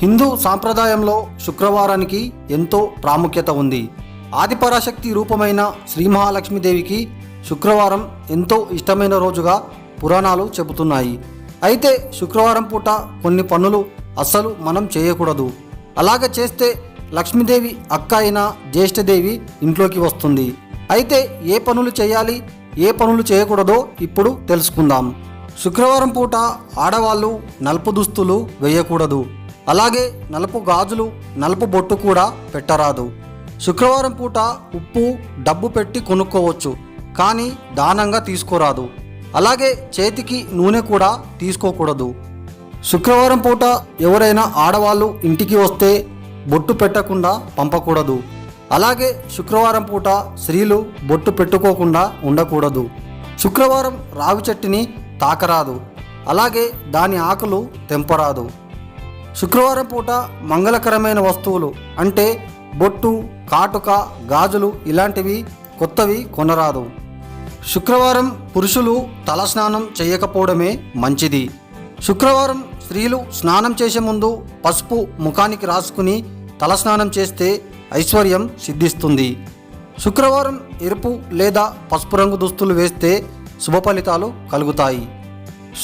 హిందూ సాంప్రదాయంలో శుక్రవారానికి ఎంతో ప్రాముఖ్యత ఉంది. ఆదిపరాశక్తి రూపమైన శ్రీ మహాలక్ష్మీదేవికి శుక్రవారం ఎంతో ఇష్టమైన రోజుగా పురాణాలు చెబుతున్నాయి. అయితే శుక్రవారం పూట కొన్ని పనులు అస్సలు మనం చేయకూడదు. అలాగ చేస్తే లక్ష్మీదేవి అక్క అయిన జ్యేష్ఠదేవి ఇంట్లోకి వస్తుంది. అయితే ఏ పనులు చేయాలి ఏ పనులు చేయకూడదో ఇప్పుడు తెలుసుకుందాం. శుక్రవారం పూట ఆడవాళ్ళు నలుపు దుస్తులు వేయకూడదు. అలాగే నలుపు గాజులు నలుపు బొట్టు కూడా పెట్టరాదు. శుక్రవారం పూట ఉప్పు డబ్బు పెట్టి కొనుక్కోవచ్చు కానీ దానంగా తీసుకోరాదు. అలాగే చేతికి నూనె కూడా తీసుకోకూడదు. శుక్రవారం పూట ఎవరైనా ఆడవాళ్ళు ఇంటికి వస్తే బొట్టు పెట్టకుండా పంపకూడదు. అలాగే శుక్రవారం పూట స్త్రీలు బొట్టు పెట్టుకోకుండా ఉండకూడదు. శుక్రవారం రావి చెట్టుని తాకరాదు. అలాగే దాని ఆకులు తెంపరాదు. శుక్రవారం పూట మంగళకరమైన వస్తువులు అంటే బొట్టు కాటుక గాజులు ఇలాంటివి కొత్తవి కొనరాదు. శుక్రవారం పురుషులు తలస్నానం చేయకపోవడమే మంచిది. శుక్రవారం స్త్రీలు స్నానం చేసే ముందు పసుపు ముఖానికి రాసుకుని తలస్నానం చేస్తే ఐశ్వర్యం సిద్ధిస్తుంది. శుక్రవారం ఎరుపు లేదా పసుపు రంగు దుస్తులు వేస్తే శుభ ఫలితాలు కలుగుతాయి.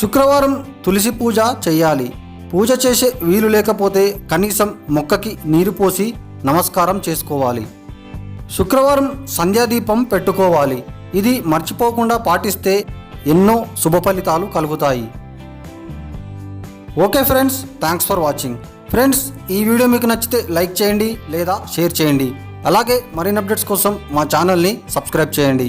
శుక్రవారం తులసి పూజ చేయాలి. పూజ చేసే వీలు లేకపోతే కనీసం మొక్కకి నీరు పోసి నమస్కారం చేసుకోవాలి. శుక్రవారం సంధ్యాదీపం పెట్టుకోవాలి. ఇది మర్చిపోకుండా పాటిస్తే ఎన్నో శుభ ఫలితాలు కలుగుతాయి. Okay friends thanks for watching. Friends ఈ వీడియో మీకు నచ్చితే లైక్ చేయండి లేదా షేర్ చేయండి. అలాగే మరిన్ని అప్డేట్స్ కోసం మా ఛానల్ని సబ్స్క్రైబ్ చేయండి.